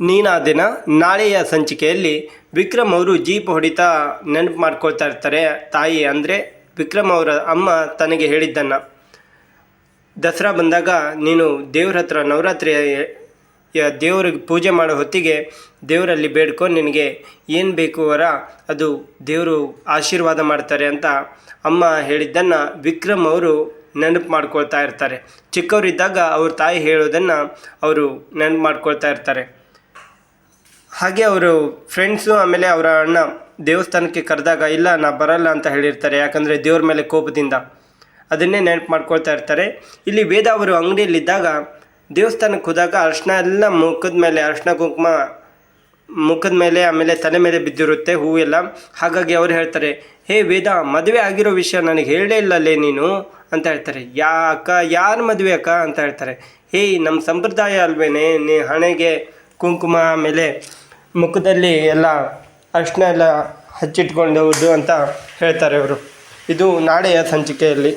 ನೀನಾದಿನ ನಾಳೆಯ ಸಂಚಿಕೆಯಲ್ಲಿ ವಿಕ್ರಮ್ ಅವರು ಜೀಪ್ ಹೊಡಿತಾ ನೆನಪು ಮಾಡ್ಕೊಳ್ತಾ ಇರ್ತಾರೆ ತಾಯಿ ಅಂದರೆ ವಿಕ್ರಮ್ ಅವರ ಅಮ್ಮ ತನಗೆ ಹೇಳಿದ್ದನ್ನು. ದಸರಾ ಬಂದಾಗ ನೀನು ದೇವ್ರ ಹತ್ರ ನವರಾತ್ರಿ ದೇವ್ರಿಗೆ ಪೂಜೆ ಮಾಡೋ ಹೊತ್ತಿಗೆ ದೇವರಲ್ಲಿ ಬೇಡ್ಕೊಂಡು ನಿನಗೆ ಏನು ಬೇಕು ವರ, ಅದು ದೇವರು ಆಶೀರ್ವಾದ ಮಾಡ್ತಾರೆ ಅಂತ ಅಮ್ಮ ಹೇಳಿದ್ದನ್ನು ವಿಕ್ರಮ್ ಅವರು ನೆನಪು ಮಾಡ್ಕೊಳ್ತಾ ಇರ್ತಾರೆ. ಚಿಕ್ಕವರಿದ್ದಾಗ ಅವ್ರ ತಾಯಿ ಹೇಳೋದನ್ನು ಅವರು ನೆನಪು ಮಾಡ್ಕೊಳ್ತಾ ಇರ್ತಾರೆ. ಹಾಗೆ ಅವರು ಫ್ರೆಂಡ್ಸು ಆಮೇಲೆ ಅವರ ಅಣ್ಣ ದೇವಸ್ಥಾನಕ್ಕೆ ಕರೆದಾಗ, ಇಲ್ಲ, ನಾ ಬರಲ್ಲ ಅಂತ ಹೇಳಿರ್ತಾರೆ, ಯಾಕಂದರೆ ದೇವ್ರ ಮೇಲೆ ಕೋಪದಿಂದ. ಅದನ್ನೇ ನೆನಪು ಮಾಡ್ಕೊಳ್ತಾ ಇರ್ತಾರೆ. ಇಲ್ಲಿ ವೇದ ಅವರು ಅಂಗಡಿಯಲ್ಲಿದ್ದಾಗ, ದೇವಸ್ಥಾನಕ್ಕೆ ಹೋದಾಗ ಅರ್ಶಿನ ಎಲ್ಲ ಮುಖದ ಮೇಲೆ, ಅರ್ಶಿನ ಕುಂಕುಮ ಮುಖದ ಮೇಲೆ, ಆಮೇಲೆ ತಲೆ ಮೇಲೆ ಬಿದ್ದಿರುತ್ತೆ ಹೂವೆಲ್ಲ ಹಾಗಾಗಿ ಅವ್ರು ಹೇಳ್ತಾರೆ, ಹೇ ವೇದ, ಮದುವೆ ಆಗಿರೋ ವಿಷಯ ನನಗೆ ಹೇಳೇ ಇಲ್ಲಲ್ಲೇ ನೀನು? ಅಂತ ಹೇಳ್ತಾರೆ. ಯಾ ಅಕ್ಕ ಯಾರ ಮದುವೆ ಅಕ್ಕ? ಅಂತ ಹೇಳ್ತಾರೆ. ಹೇ ನಮ್ಮ ಸಂಪ್ರದಾಯ ಅಲ್ವೇನೆ, ನೀ ಹಣೆಗೆ ಕುಂಕುಮ, ಆಮೇಲೆ ಮುಖದಲ್ಲಿ ಎಲ್ಲ ಅರ್ಶಿನ ಎಲ್ಲ ಹಚ್ಚಿಟ್ಕೊಂಡು ಅಂತ ಹೇಳ್ತಾರೆ ಅವರು ಇದು ನಾಳೆಯ ಸಂಚಿಕೆಯಲ್ಲಿ.